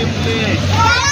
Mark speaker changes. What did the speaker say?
Speaker 1: এমনি